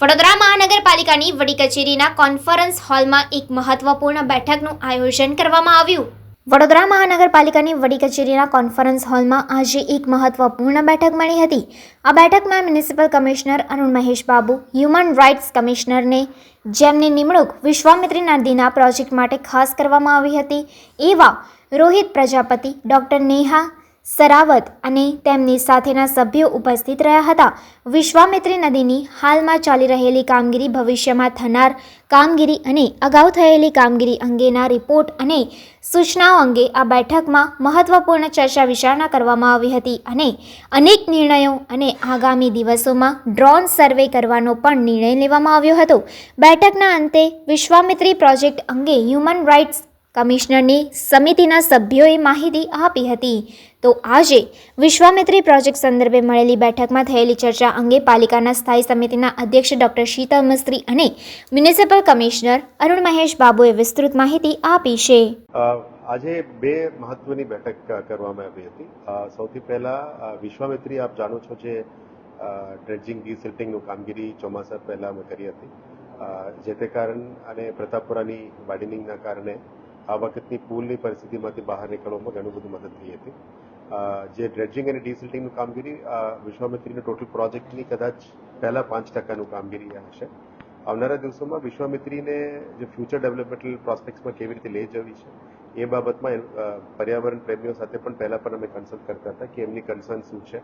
વડોદરા મહાનગરપાલિકાની વડી કચેરીના કોન્ફરન્સ હોલમાં એક મહત્વપૂર્ણ બેઠકનું આયોજન કરવામાં આવ્યું. વડોદરા મહાનગરપાલિકાની વડી કચેરીના કોન્ફરન્સ હોલમાં આજે એક મહત્વપૂર્ણ બેઠક મળી હતી. આ બેઠકમાં municipal commissioner Arun Mahesh Babu, human rights કમિશનરને જેમની નિમણૂક વિશ્વામિત્રી નદીના પ્રોજેક્ટ માટે ખાસ કરવામાં આવી હતી, એવા રોહિત પ્રજાપતિ, ડૉક્ટર નેહા સરાવત અને તેમની સાથેના સભ્યો ઉપસ્થિત રહ્યા હતા. વિશ્વામિત્રી નદીની હાલમાં ચાલી રહેલી કામગીરી ભવિષ્યમાં થનાર કામગીરી અને અગાઉ થયેલી કામગીરી અંગેના રિપોર્ટ અને સૂચનાઓ અંગે આ બેઠકમાં મહત્વપૂર્ણ ચર્ચા વિચારણા કરવામાં આવી હતી અને અનેક નિર્ણયો અને આગામી દિવસોમાં ડ્રોન સર્વે કરવાનો પણ નિર્ણય લેવામાં આવ્યો હતો. બેઠકના અંતે વિશ્વામિત્રી પ્રોજેક્ટ અંગે હ્યુમન રાઇટ્સ કમિશનરની સમિતિના સભ્યોએ માહિતી આપી હતી. તો આજે વિશ્વામિત્રી પ્રોજેક્ટ સંદર્ભે મળેલી બેઠકમાં થયેલી ચર્ચા અંગે પાલિકાના સ્થાયી સમિતિના અધ્યક્ષ ડોક્ટર શીતલ મિસ્ત્રી અને મ્યુનિસિપલ કમિશનર અરુણ મહેશ બાબુએ વિસ્તૃત માહિતી આપી છે. આજે બે મહત્વની બેઠક કરવામાં આવી હતી. સૌથી પહેલા વિશ્વામિત્રી આપ જાણો છો જે ડ્રેજિંગ ડિસિલ્ટિંગનું કામગીરી ચોમાસા પહેલા અમે કરી હતી. જે તે કારણ અને પ્રતાપપુરાની વાઇડનિંગના કારણે આ વખતની પુલની પરિસ્થિતિમાંથી બહાર નીકળવામાં ઘણું બધું મદદ થઈ હતી. જે ડ્રેજિંગ અને ડિસિલ્ટિંગનું કામગીરી વિશ્વામિત્રીની ટોટલ પ્રોજેક્ટની કદાચ પહેલા પાંચ ટકાનું કામગીરી હશે. આવનારા દિવસોમાં વિશ્વામિત્રીને જે ફ્યુચર ડેવલપમેન્ટલ પ્રોસ્પેક્ટ્સમાં કેવી રીતે લઈ જવી છે, એ બાબતમાં પર્યાવરણ પ્રેમીઓ સાથે પણ પહેલા પણ અમે કન્સલ્ટ કરતા હતા કે એમની કન્સર્ન શું છે.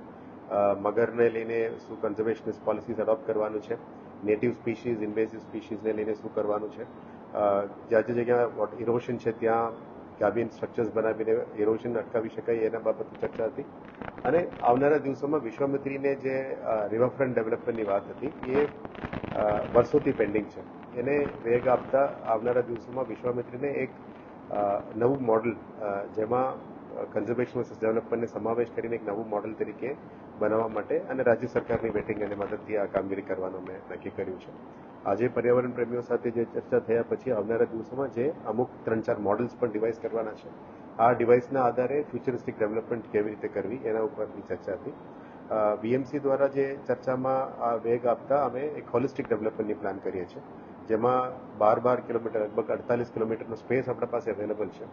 મગરને લઈને શું કન્ઝર્વેશનિસ્ટ પોલિસીઝ એડોપ્ટ કરવાનું છે નેટિવ સ્પીશીઝ ઇન્વેસિવ સ્પીશીઝને લઈને શું કરવાનું છે. જ્યાં જે જગ્યા ઇરોશન છે ત્યાં કેબિન સ્ટ્રક્ચર્સ બનાવીને ઇરોશન અટકાવી શકાય એના બાબતે ચર્ચા હતી. અને આવનારા દિવસોમાં વિશ્વામિત્રીને જે રિવરફ્રન્ટ ડેવલપમેન્ટની વાત હતી, એ વર્ષોથી પેન્ડિંગ છે. એને વેગ આપતા આવનારા દિવસોમાં વિશ્વામિત્રીને એક નવું મોડલ જેમાં કન્ઝર્વેશન વર્સિસ ડેવલપમેન્ટને સમાવેશ કરીને એક નવું મોડલ તરીકે બનાવવા માટે અને રાજ્ય સરકારની વેટિંગ અને મદદથી આ કામગીરી કરવાનું મેં નક્કી કર્યું છે. આજે પર્યાવરણ પ્રેમીઓ સાથે જે ચર્ચા થયા પછી આવનારા દિવસોમાં જે અમુક ત્રણ ચાર મોડલ્સ પણ ડિવાઇસ કરવાના છે, આ ડિવાઇસના આધારે ફ્યુચરિસ્ટિક ડેવલપમેન્ટ કેવી રીતે કરવી એના ઉપરની ચર્ચા હતી. વીએમસી દ્વારા જે ચર્ચામાં આ વેગ આપતા અમે એક હોલિસ્ટિક ડેવલપમેન્ટની પ્લાન કરીએ છીએ, જેમાં બાર બાર કિલોમીટર, લગભગ અડતાલીસ કિલોમીટરનો સ્પેસ આપણા પાસે અવેલેબલ છે.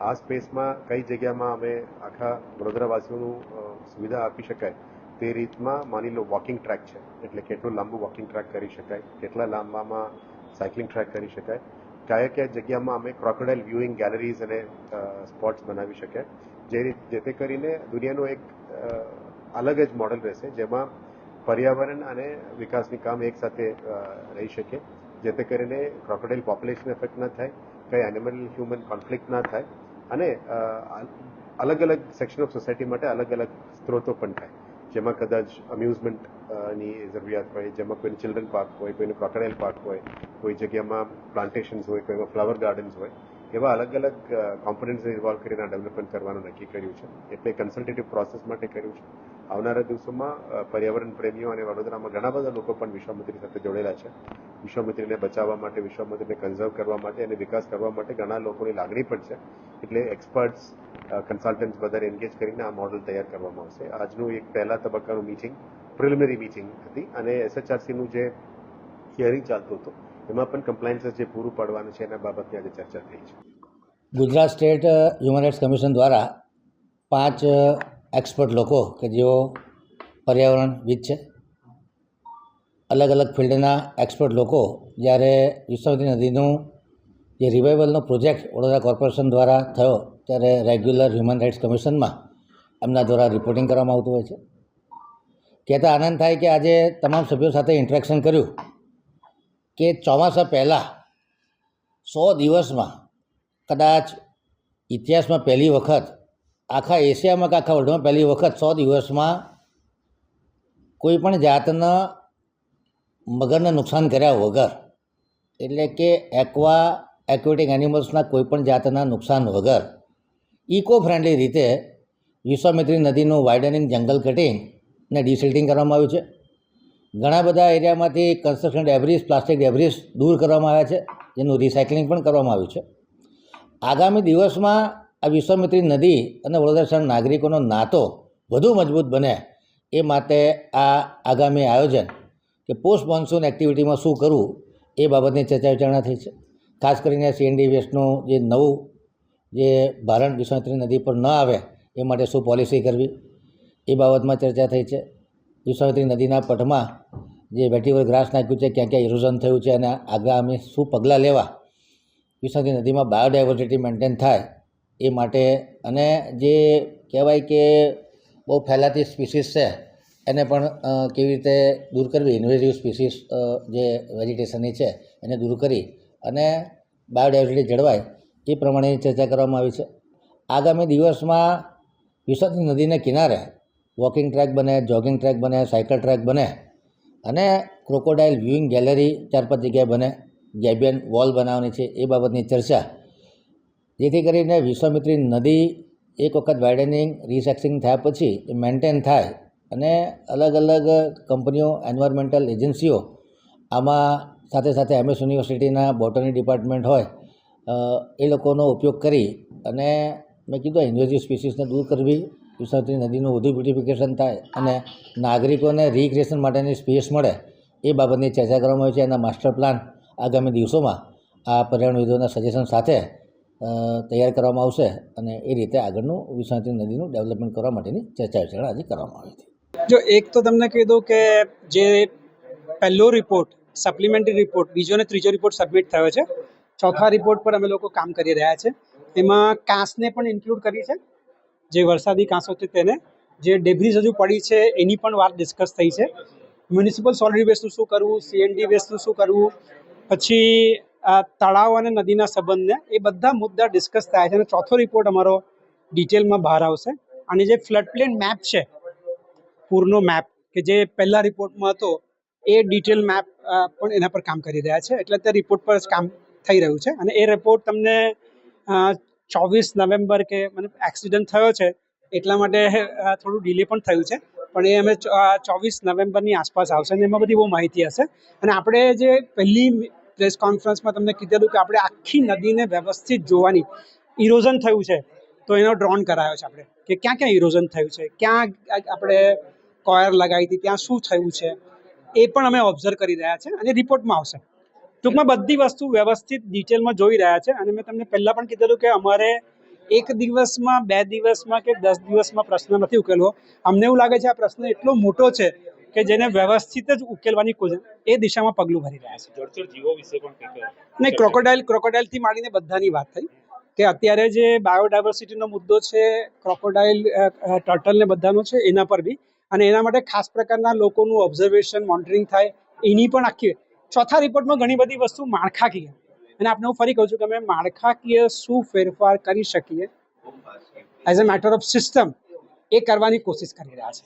આ સ્પેસમાં કઈ જગ્યામાં અમે આખા વડોદરાવાસીઓનું સુવિધા આપી શકાય તે રીતમાં માની લો વોકિંગ ટ્રેક છે. એટલે કેટલું લાંબુ વોકિંગ ટ્રેક કરી શકાય, કેટલા લાંબામાં સાયકલિંગ ટ્રેક કરી શકાય. કયા કયા જગ્યામાં અમે ક્રોકોડાઇલ વ્યુઇંગ ગેલેરીઝ અને સ્પોટ્સ બનાવી શકાય જે જે તે કરીને દુનિયાનું એક અલગ જ મોડલ રહેશે, જેમાં પર્યાવરણ અને વિકાસની કામ એક સાથે રહી શકે. જે તે કરીને ક્રોકોડાઇલ પોપ્યુલેશન એફેક્ટ ના થાય, કઈ એનિમલ હ્યુમન કોન્ફ્લિક્ટ ના થાય અને અલગ અલગ સેક્શન ઓફ સોસાયટી માટે અલગ અલગ સ્ત્રોતો પણ થાય. જેમાં કદાચ અમ્યુઝમેન્ટની જરૂરિયાત હોય, જેમાં કોઈને ચિલ્ડ્રન પાર્ક હોય કોઈનું ક્રોકડાઇલ પાર્ક હોય, કોઈ જગ્યામાં પ્લાન્ટેશન્સ હોય કોઈમાં ફ્લાવર ગાર્ડન્સ હોય, એવા અલગ અલગ કોમ્પોનન્ટ્સને ઇન્વોલ્વ કરીને આ ડેવલપમેન્ટ કરવાનું નક્કી કર્યું છે. એટલે કન્સલ્ટેટિવ પ્રોસેસ માટે કર્યું છે. આવનારા દિવસોમાં પર્યાવરણ પ્રેમીઓ અને વડોદરામાં ઘણા બધા લોકો પણ વિશ્વામિત્રી સાથે જોડેલા છે. વિશ્વામિત્રીને બચાવવા માટે, વિશ્વામિત્રીને કન્ઝર્વ કરવા માટે અને વિકાસ કરવા માટે ઘણા લોકોની લાગણી પણ છે. એટલે એક્સપર્ટ્સ કન્સલ્ટન્ટ્સ બધાને એન્ગેજ કરીને આ મોડલ તૈયાર કરવામાં આવશે. આજનું એક પહેલા તબક્કાનું મીટિંગ પ્રિલિમિનરી મીટિંગ હતી અને એસએચઆરસીનું જે હિયરિંગ ચાલતું હતું, એમાં પણ કમ્પ્લાયન્સ જે પૂરું પાડવાનું છે એના બાબતની આજે ચર્ચા થઈ છે. Gujarat state human rights commission દ્વારા પાંચ એક્સપર્ટ લોકો કે જેઓ પર્યાવરણવિદ છે અલગ અલગ ફિલ્ડના એક્સપર્ટ લોકો જ્યારે વિશ્વામિત્રી નદીનું જે રિવાઇવલનો પ્રોજેક્ટ વડોદરા કોર્પોરેશન દ્વારા થયો ત્યારે રેગ્યુલર હ્યુમન રાઇટ્સ કમિશનમાં એમના દ્વારા રિપોર્ટિંગ કરવામાં આવતું હોય છે. કહેતા આનંદ થાય કે આજે તમામ સભ્યો સાથે ઇન્ટરેક્શન કર્યું કે ચોમાસા પહેલાં સો દિવસમાં કદાચ ઇતિહાસમાં પહેલી વખત, આખા એશિયામાં કે આખા વર્લ્ડમાં પહેલી વખત સો દિવસમાં કોઈ પણ જાતના મગરને નુકસાન કર્યા વગર, એટલે કે એક્વા એક્વેટિક એનિમલ્સના કોઈપણ જાતના નુકસાન વગર ઇકો ફ્રેન્ડલી રીતે વિશ્વામિત્રી નદીનું વાઇડનિંગ જંગલ કટિંગ ને ડિસિલ્ટિંગ કરવામાં આવ્યું છે. ઘણા બધા એરિયામાંથી કન્સ્ટ્રક્શન ડેબ્રીસ પ્લાસ્ટિક ડેબ્રીસ દૂર કરવામાં આવ્યા છે. જેનું રિસાયકલિંગ પણ કરવામાં આવ્યું છે. આગામી દિવસમાં આ વિશ્વામિત્રી નદી અને વડોદરા શહેર નાગરિકોનો નાતો વધુ મજબૂત બને એ માટે આ આગામી આયોજન કે પોસ્ટ મોન્સૂન એક્ટિવિટીમાં શું કરવું એ બાબતની ચર્ચા વિચારણા થઈ છે. ખાસ કરીને સીએનડી વેસ્ટનું જે નવું જે ભારણ વિશ્વામિત્રી નદી પર ન આવે એ માટે શું પોલિસી કરવી? એ બાબતમાં ચર્ચા થઈ છે. વિશ્વામિત્રી નદીના પટમાં જે વેટીવર ગ્રાસ નાખ્યું છે, ક્યાં ક્યાં ઇરોઝન થયું છે અને આગામી શું પગલાં લેવા? વિશ્વામિત્રી નદીમાં બાયોડાયવર્સિટી મેન્ટેન થાય એ માટે અને જે કહેવાય કે બહુ ફેલાતી સ્પીસીસ છે, એને પણ કેવી રીતે દૂર કરવી? ઇન્વેઝિવ સ્પીસીસ જે વેજીટેશનની છે, એને દૂર કરી અને બાયોડાયવર્સિટી જળવાય, એ પ્રમાણેની ચર્ચા કરવામાં આવી છે. આગામી દિવસમાં વિસર્જન નદીને કિનારે વોકિંગ ટ્રેક બને, જોગિંગ ટ્રેક બને, સાયકલ ટ્રેક બને અને ક્રોકોડાઇલ વ્યુઇંગ ગેલેરી ચાર પાંચ જગ્યાએ બને, ગેબિયન વોલ બનાવવાની છે, એ બાબતની ચર્ચા. જેથી કરીને વિશ્વામિત્રી નદી એક વખત વાઇડનિંગ, રિસેક્સિંગ થયા પછી એ મેન્ટેન થાય અને અલગ અલગ કંપનીઓ, એન્વાયરમેન્ટલ એજન્સીઓ આમાં સાથે સાથે એમએસ યુનિવર્સિટીના બોટની ડિપાર્ટમેન્ટ હોય એ લોકોનો ઉપયોગ કરી અને મેં કીધું ઇન્વેઝિવ સ્પીસીસને દૂર કરવી વિશ્વામિત્રી નદીનું વધુ બ્યુટિફિકેશન થાય અને નાગરિકોને રિક્રિએશન માટેની સ્પેસ મળે, એ બાબતની ચર્ચા કરવામાં આવી છે. એના માસ્ટર પ્લાન આગામી દિવસોમાં આ પર્યાવરણવિદોના સજેશન સાથે તૈયાર કરવામાં આવશે અને એ રીતે આગળનું વિશ્વામિત્રી નદીનું ડેવલપમેન્ટ કરવા માટેની ચર્ચા વિચારણા આજે કરવામાં આવી હતી. જો એક તો તમને કહી દઉં કે જે પહેલો રિપોર્ટ સપ્લિમેન્ટરી રિપોર્ટ બીજો અને ત્રીજો રિપોર્ટ સબમિટ થયો છે. ચોથા રિપોર્ટ પર અમે લોકો કામ કરી રહ્યા છે. એમાં કાંસને પણ ઇન્ક્લુડ કરી છે. જે વરસાદી કાંસો છે તેને, જે ડેબ્રીઝ હજુ પડી છે, એની પણ વાત ડિસ્કસ થઈ છે. મ્યુનિસિપલ સોલિડ વેસ્ટનું શું કરવું સીએનડી વેસ્ટનું શું કરવું, પછી તળાવ અને નદીના સંબંધને એ બધા મુદ્દા ડિસ્કસ થયા છે અને ચોથો રિપોર્ટ અમારો ડિટેલમાં બહાર આવશે. અને જે ફ્લડ પ્લેન મેપ છે, પૂરનો મેપ કે જે પહેલા રિપોર્ટમાં હતો એ ડિટેલ મેપ પણ એના પર કામ કરી રહ્યા છે. એટલે તે રિપોર્ટ પર જ કામ થઈ રહ્યું છે. અને એ રિપોર્ટ તમને ચોવીસ નવેમ્બર કે મને એક્સિડન્ટ થયો છે, એટલા માટે થોડું ડિલે પણ થયું છે. પણ એ અમે ચોવીસ નવેમ્બરની આસપાસ આવશે અને એમાં બધી બહુ માહિતી હશે. અને આપણે જે પહેલી પ્રેસ કોન્ફરન્સમાં તમને કીધેલું કે આપણે આખી નદીને વ્યવસ્થિત જોવાની ઇરોઝન થયું છે, તો એનો ડ્રોન કરાયો છે આપણે. કે ક્યાં ક્યાં ઇરોઝન થયું છે? ક્યાં આપણે કોયર લગાવી હતી? ત્યાં શું થયું છે? એ પણ અમે ઓબ્ઝર્વ કરી રહ્યા છે અને રિપોર્ટમાં આવશે. ટૂંકમાં બધી વસ્તુ વ્યવસ્થિત ડિટેલમાં જોઈ રહ્યા છે અને મેં તમને પહેલાં પણ કીધેલું કે અમારે એક દિવસમાં બે દિવસમાં કે દસ દિવસમાં પ્રશ્ન નથી ઉકેલવો. અમને એવું લાગે છે આ પ્રશ્ન એટલો મોટો છે કે જેને વ્યવસ્થિત જ ઉકેલવાની એ દિશામાં પગલું ભરી રહ્યા છે. જળચર જીવો વિશે પણ નહીં ક્રોકોડાઇલ ક્રોકોડાઇલથી માંડીને બધાની વાત થઈ. કે અત્યારે જે બાયોડાયવર્સિટીનો મુદ્દો છે, ક્રોકોડાઇલ ટર્ટલ ને બધાનો છે, એના પર બી. અને એના માટે ખાસ પ્રકારના લોકોનું ઓબ્ઝર્વેશન, મોનિટરિંગ થાય, એની પણ આખી ચોથા રિપોર્ટમાં ઘણી બધી વસ્તુ માળખાકીય. અને આપણે હું ફરી કહું છું કે અમે માળખાકીય શું ફેરફાર કરી શકીએ? As a matter of system એ કરવાની કોશિશ કરી રહ્યા છે.